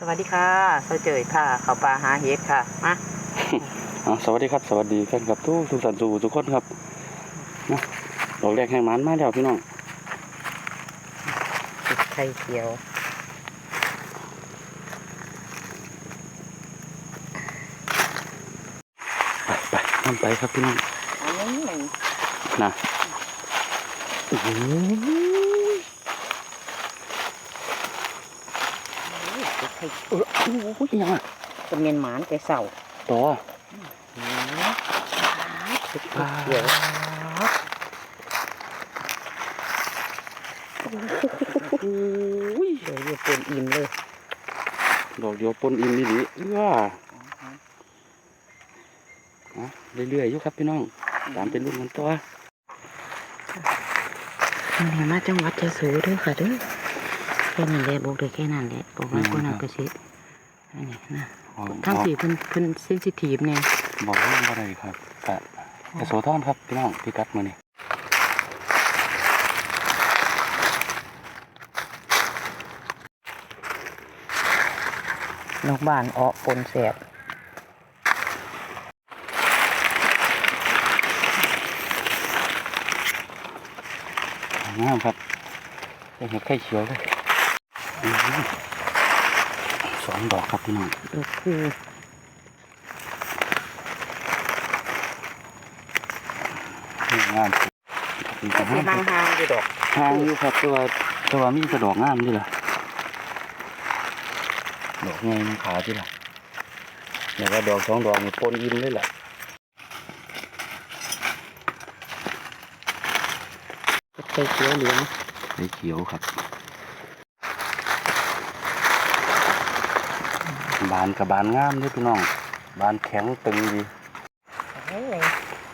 สวัสดีค่ะเราเจอค่ะเขาปลาหาเห็ดค่ะมาอ่าสวัสดีครับ สวัสดีแฟนคลับทุกทุกสันตูทุกคนครับนะดอกแรกแห่งหมันมาแล้วพี่น้องเห็ดไข่เขียวไปไปนั่นไปครับพี่น้องอันนี้หนึ่งนะโอ้โห เห็ดไข่เออโอ้โหอีหยังอะจะเมียนหมานแต่เสาต่ออืมเห็ดไข่เขียวโอ้ยเดี๋ยวจะเป็นอิ่มเลยดอกเดียวปนอินนี่ดิเอื้ออะเรื่อยๆอยู่ครับพี่น้อง ตามเป็นรุ่นกันตัวนี่มาจังหวัดจะสูเด้อค่ะเด้อแค่นั้นแหละบอกเลยแค่นั้นแหละบอกว่าคนนั้นก็สิอันนี้นะอ๋อทั้งสี่เพิ่นเพิ่นเซนซิทีฟเนี่ยบอกว่าบ่ได้ครับกะกระโสทอนครับพี่น้องพี่กัดมือนี่นอกบ้านออกปนแสบงามครับได้เห็ดไข่เขียวเลยอื้อหือ สองดอกครับพี่น้องก็คืองามมีก็แต่สิห้าห่างๆอยู่ดอกทางอยู่ครับตัวตัวามีกระดอกงามด้วยล่ะดอกไงมันขาด้วยล่ะเดี๋ยวก็ดอกสองดอกนี่ปนอินเลยล่ะไข่เขียวเหลืองไข่เขียวครับ บานกับบานงามเด้วยพี่น้อง บานแข็งตึงดี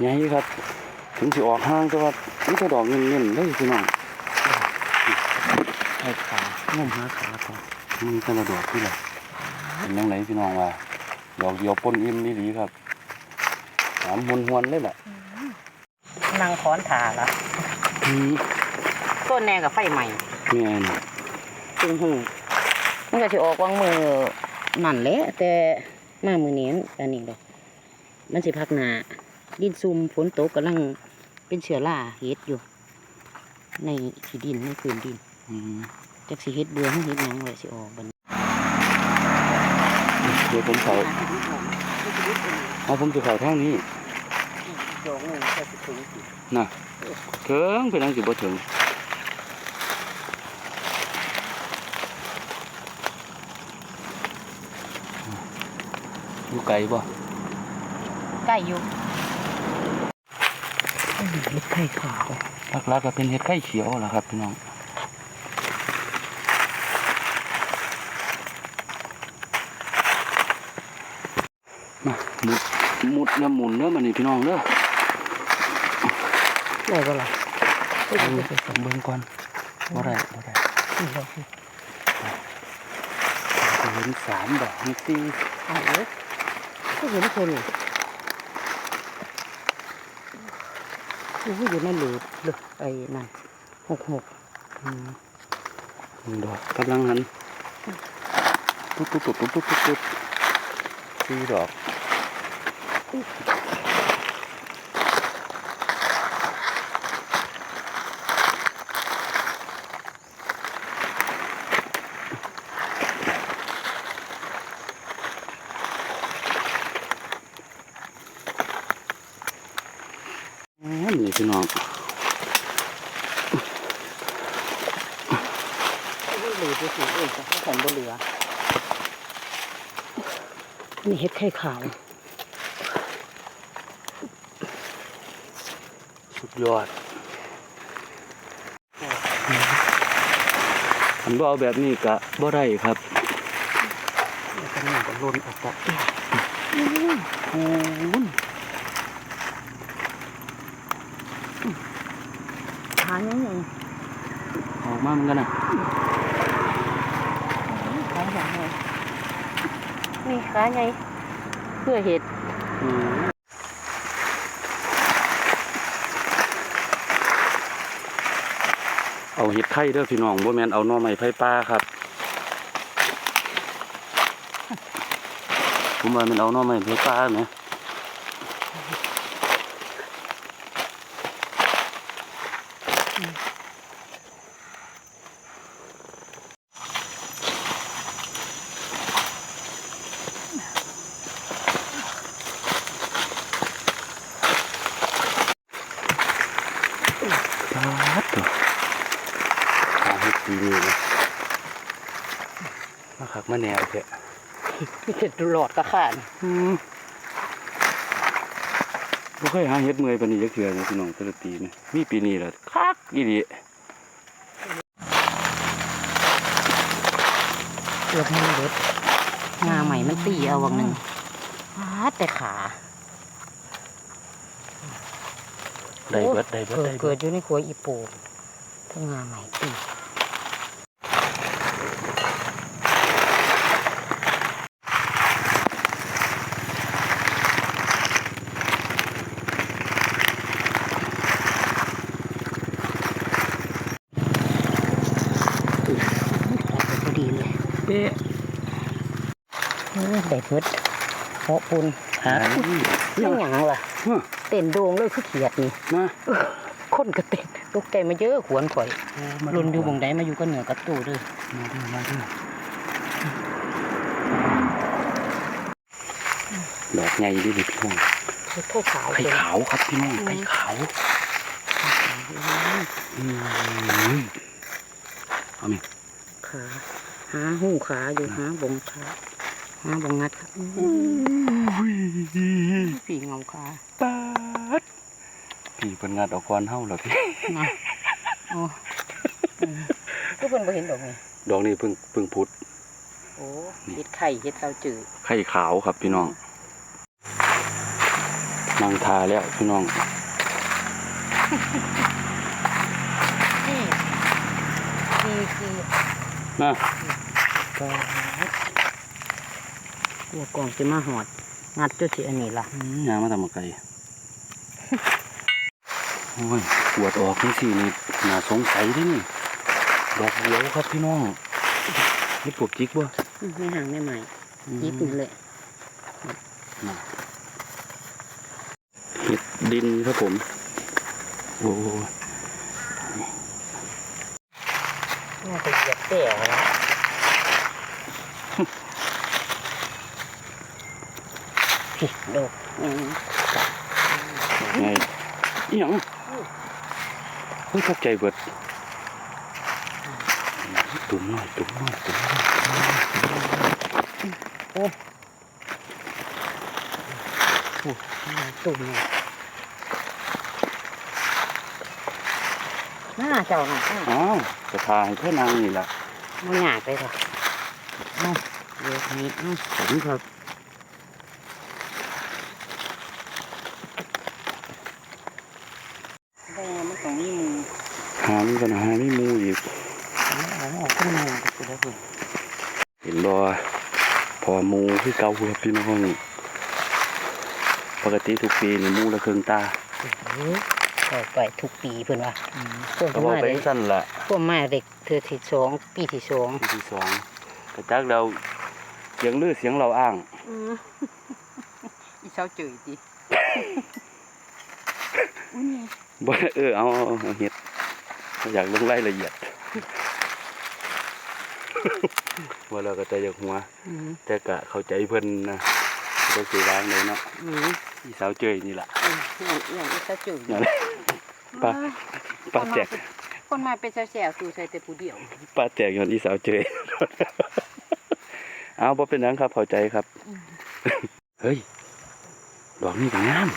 ไงครับ ถึงสิออกห้างแต่ว่ามันจะดอกเงินๆเลยพี่น้องไข่ขาวงมหาขาก่อนมันจะระดอกที่ละเป็นยังไงพี่น้องว่าดอกเดียวปนอิ่มนี่ดีครับหอมหวนหวนๆเลยแหละนางค้อนถาละอืมต้นแน่กับไฟใหม่แม่นจึงหูมันก็จะออกวางมือ นั่นแหละแต่มามือนี้อันนี้ดอกมันสิพักหนาดินซุ่มฝนตกกำลังเป็นเชื้อราเฮ็ดอยู่ ในที่ดินในพื้นดินอืมจักสิเฮ็ดเบื่อให้เฮ็ดหยังไว้สิออกบัดนี้เดี๋ยวผมเขาเอาผมจะเขาทางนี้โยงนึงก็สิถึงสินะถึงเป็นยังสิบ่ถึง อยู่ไกลบ่ใกล้อยู่เฮ็ดไข่ขาวหลักๆก็เป็นเห็ดไข่เขียวล่ะครับพี่น้องมาหมุดหมุดแล้วหมุนเด้อมันนี่พี่น้องเด้อได้บ่ล่ะเบิ่งเบิ่งก่อนบ่ได้บ่ได้เห็นสามดอกนี่สี่เอาเอ้ย ก็เห็นคนนี่โอ้ยอยู่ในหลืบเลยไอ้นั่นหกหกหงดอกกำลังหันตุ๊บปุ๊บปุ๊บปุ๊บปุ๊บปุ๊บปุ๊บสี่ดอก พี่น้องเหลือไปสิเอ้ยจะให้ฉันบ่เหลือนี่เฮ็ดไข่ขาว สุดยอดอันบ่เอาแบบนี้กะบ่ได้ครับแล้วก็นี่ก็หล่นออกจากแก้ว โอ้ย ขาใหญ่ออกมาเหมือนกันนะๆขาใหญ่นี่ขาใหญ่เพื่อเห็ดอืมเอาเห็ดไข่เด้อพี่น้องบ่แม่นเอาหน่อไม้ไผ่ป่าครับผมว่ามันเอาหน้อไม้ไปปลาไหม ครับตัวหาเห็ดปีนี้เลยมาขักมาแนวเถอะมีแต่ดูหลอดกระขานอืมบ่เคยหาเห็ดเมื่อยปานนี้จักเทื่อนะพี่น้องแต่ละปีนี่มีปีนี้ล่ะคักอีหลีเกือบมันเด็ดงาใหม่มันตีเอาวังหนึ่งฟาดแต่ขา ได้เบิดได้เบิดเกิดได้เกิเบิดดอยู่ในครัวอีโปมถ้างาใหม่ตีพอดีเลยเป๊ะเออได้เพิดเพาะปุนหาอันนี้ไม่หยังล่ะฮะ เต้นโดงเลยคือเขียดนี่มาคนก็เต้นตกใจมาเยอะขวนข่อยรุนอยู่บงใดมาอยู่ก็เหนือกับตู้เด้วยมาดูมาดูดอกใหญ่ดิพี่น้องโทษขาวไข่เป็นขาวครับพี่น้องไข่ขาวอืมเอาไหมขาหาหูขาอยู่หาบงขาหาบงงัดครับผีเงาขาปาด พี่เพิ่นงัดเออกก่อนเฮาเหรอพี่นะโอ้ก็เพิ่นบ่เห็นดอกนี่ดอกนี้เพิ่งเพิ่งพุดโอ้เฮ็ดไข่เฮ็ดเตาจืดไข่ขาวครับพี่น้องนางทาแล้วพี่น้องนี่นี่คือนะก็ตัวกล่องสิมาหอดงัดจุดสิอันนี้ล่ะยางมาทำมาไก่ โอ้ยปวดออกนี่สินี่น่าสงสัยเดินี่ดอกเดียวครับพี่น้องนี่ปวกจิกบ่ไม่ห่างไม่ใหม่ยิบนี่เลยน่ะเห็ดดินครับผม โอ้โหน่าจะเหยียบแต่แล้วผิดดอกอืมไงอีหยัง เฮ้ยตกใจเบิดตุ่มน้อยตุ่มน้อยตุ่มน้อยโอ้ตุ่มนี่ยหน่าเจ้าหน่ะอ้าอ้าวจะพาให้เพื่อนนางนี่ล่ะมันหยาดไปเถอะเอาเดี๋ยวนี้ผมครับ ได้มันต้องมีมือ หามีปัญหาไม่มูอีกเอาออกขึ้นมาก็ได้เพิ่นเห็นบ่พอหมูคือเก่าครับพี่น้องปกติทุกปีนี่หมูละครึ่งตาเออปล่อยไปทุกปีเพิ่นว่าเพิ่นก็ก็บอกมาไปเด็กสั้นละพวกมาเด็กเธอที่สองปีที่สองปีที่สองกระจักเราเสียงลือเสียงเราอ้างอีเช้าจืดดิอุ้ยนี่บ่เออเอาเอาเอาเฮ็ด อยากลงรายละเอียดว่าเราก็ใจอยากหัวอืมแต่ก็เข้าใจเพิ่นนะก็สิวางเลยเนาะอืมอีสาวเจยนี่ล่ะอืมอย่างอย่างอีเช้าจืดนั่นแหละป้าป้าแจกคนมาเป็นแซวๆสู่ใส่แต่ผู้เดียวป้าแจกย้อนอีสาวเจยเอาบ่เป็นหยังครับเข้าใจครับ เฮ้ย ดอกนี้ก็งาม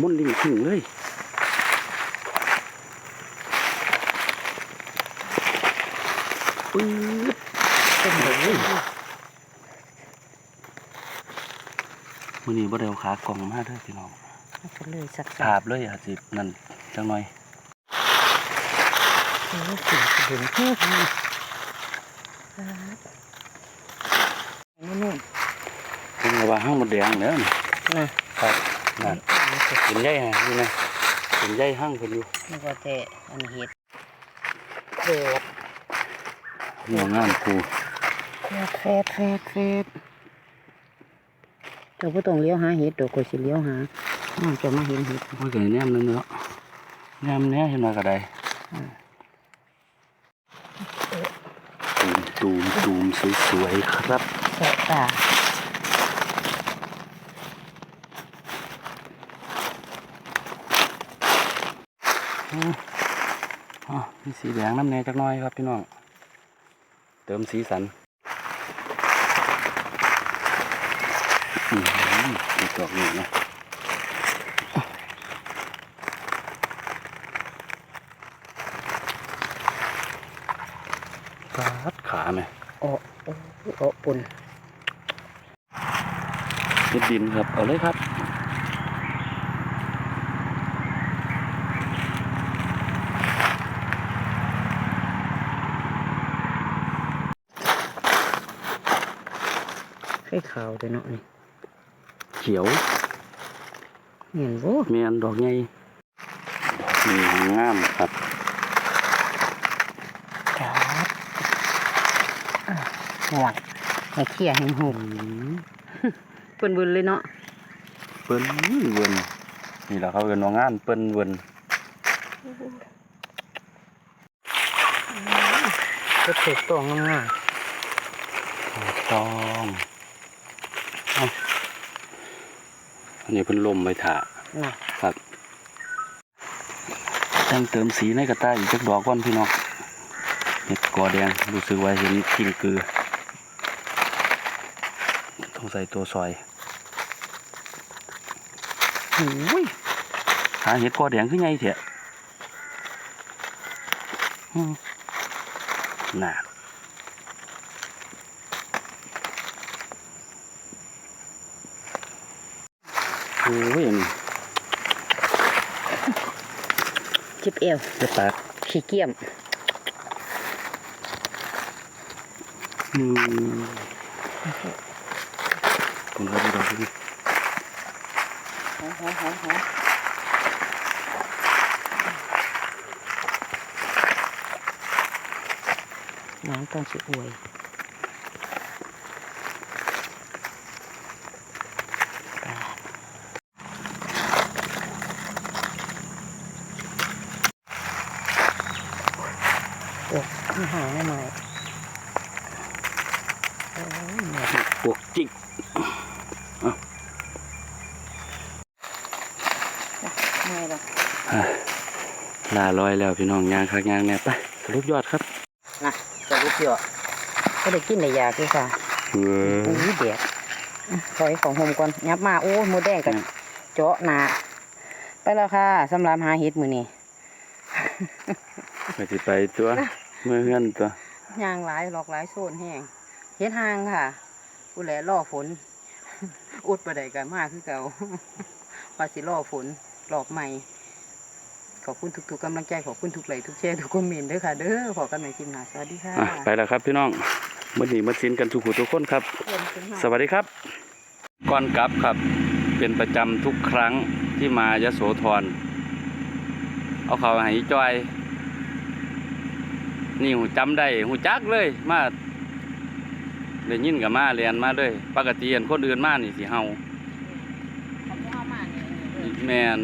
มุ่นลิ่งถึงเลย ปื๊ดเป็นเลยมื้อนี้บ่ได้เอาขากล่องมาเด้อพี่น้องก็เลยสักภาพเลยอาจสินั่นจังหน่อยโอ้ยถึงถึงที่นี่นู่นเพิ่นก็ว่าห้างมดแดงเด้อนี่ๆนะครับนั่นเห็นใหญ่นะนี่นะเห็นใหญ่ห้างเพิ่นอยู่นี่ว่าแต่อันนี้เห็ดโคด หัวงามครูโคดแฟดแฟดแฟดเจ้าบ่ต้องเลี้ยวหาเห็ดดอกก็สิเลี้ยวหาอ้าวจะมาเห็นเห็ดโอ้ยเกิดแนมนึงเนาะแนมเนี้ยเห็นมาก็ได้ตูมตูมตูมสวยๆครับแสะตาอ๋อมีสีแดงน้ำแน่จักหน้อยครับพี่น้อง เติมสีสันอืมอีกดอกหนึ่งนะปาดขาไหมโอ้โอ้โอ้ปุ่นเฮ็ดดินครับ เอาเลยครับ ข่ขาวเด้อเนาะนี่เขียวเห็นบ่เมียนดอกใหญ่ดอกนี้งามครับครับหวดให้เขี้ยให้หุบอืมเปิ้นบึนเลยเนาะเปิ้นเวินนี่แหละเขาเอิ้นว่างานเปิ้นเวินก็ถูกตัวงามถูกต้องเอา อันนี้เพิ่นลมไว้ถ่าๆน่ะครับแต่งเติมสีในกระต่ายอีกจักดอกก่อนพี่น้องเห็ดกอแดงรู้สึกว่าเห็นกิ้งกือต้องใส่ตัวซอยโอ้ยหาเห็ดกอแดงขึ้นไงเถอะอืมน่า อ้ยอันนี้จิบเอวจะแตกขี้เกียมอืมผมเอาไปดอกนี้น้ำต้องสิอวยโอ้ยหางไม่ไหมโอ้ย เหนื่อยปวกจิกเหนื่อยแล้วอะลาลอยแล้วพี่น้องยางคักยางแน่ไปสรุปยอดครับนะจะรู้เกี่ยวก็ได้กินในยาคือค่ะเอออู้ยเด็ดถอยของโฮมก่อนยับมาโอ้ยหมูแดงกันเจาะหนาไปแล้วค่ะสำหรับหาเห็ดมือนี้ไปสิไปตัว เมื่อเฮือนตัวยางหลายหลอกหลายโซนแห้งเฮ็ดห่างค่ะอุแลล่อฝน อุดประไดกันมากคือเก่าว่าสิล่อฝนหลอกใหม่ขอบคุณทุกๆกำลังใจขอบคุณทุกไลค์ทุกแชร์ทุกคอมเมนต์เด้อค่ะ เด้อขอกันใหม่คลิปหน้าสวัสดีค่ะอะไปแล้วครับพี่น้องมื่อนี้มาสินกันทุกผู้ทุกคนครับ สวัสดีครับก่อนกลับครับ เป็นประจำทุกครั้งที่มายโสธรเอาเขาให้จอย นี่หูจำได้หูจักเลยมาได้ยินกับมาเรียนมาเลยปกติเห็นคนอื่นมานี่สิเฮาแมน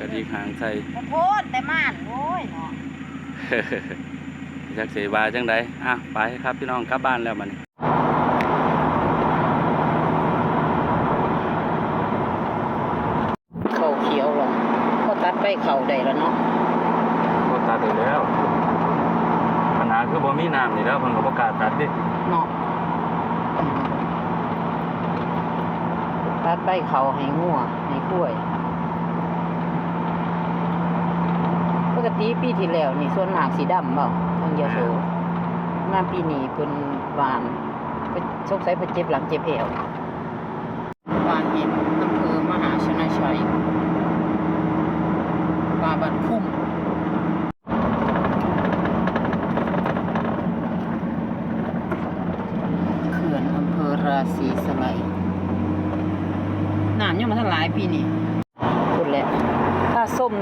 กระดิกหางใส่ขอโทษแต่ม่านโอ้ยเนาะจักเสบาจังไดอะไปครับพี่น้องกลับบ้านแล้วมันเขาเขียวหรอก็ตัดไปเขาได้แล้วเนาะ ก็ตัดได้แล้ว ปัญหา คือบ่มีน้ำนี่แล้วเพิ่นก็บ่กล้าตัดดิเนาะตัดใบเขาให้งัวให้กล้วย ปกติปีที่แล้วนี่ส่วนมากสีดำเปล่าทางยาโสมาปีนี้เป็นหวานเป็นสงสัยเป็นเจ็บหลังเจ็บเอวหวานเห็นอำเภอมหาชนะชัยป่าบันคุ้ม เขื่อนอำเภอราศีสไลยน้ำยังมาทั้งหลาย ปีนี่พูดแหละ ถ้าส้ม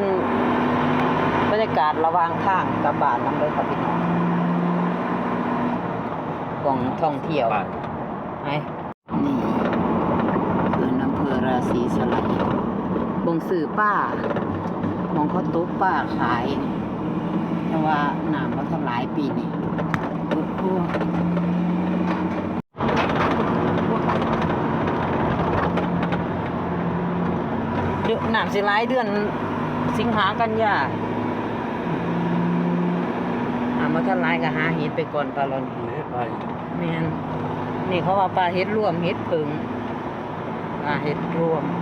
บรรยากาศระหว่างทางกลับบ้านนำเลยครับพี่น้องกล่องท่องเที่ยวไปไปนี่คืออำเภอราศีสไลยบงสื่อป้ามองเขาตุ๊กป้าขายนี่แต่ว่าน้ำเขาทำหลายปีนี่โอ้ โหเดือนน้ำสิหลายเดือนสิงหากันยาน้ำมาทำลายก็หาเห็ดไปก่อนปลาลอนไปแมนนี่เขาว่าปลาเห็ดรวมเห็ดผึ่งปลาเห็ดรวมอ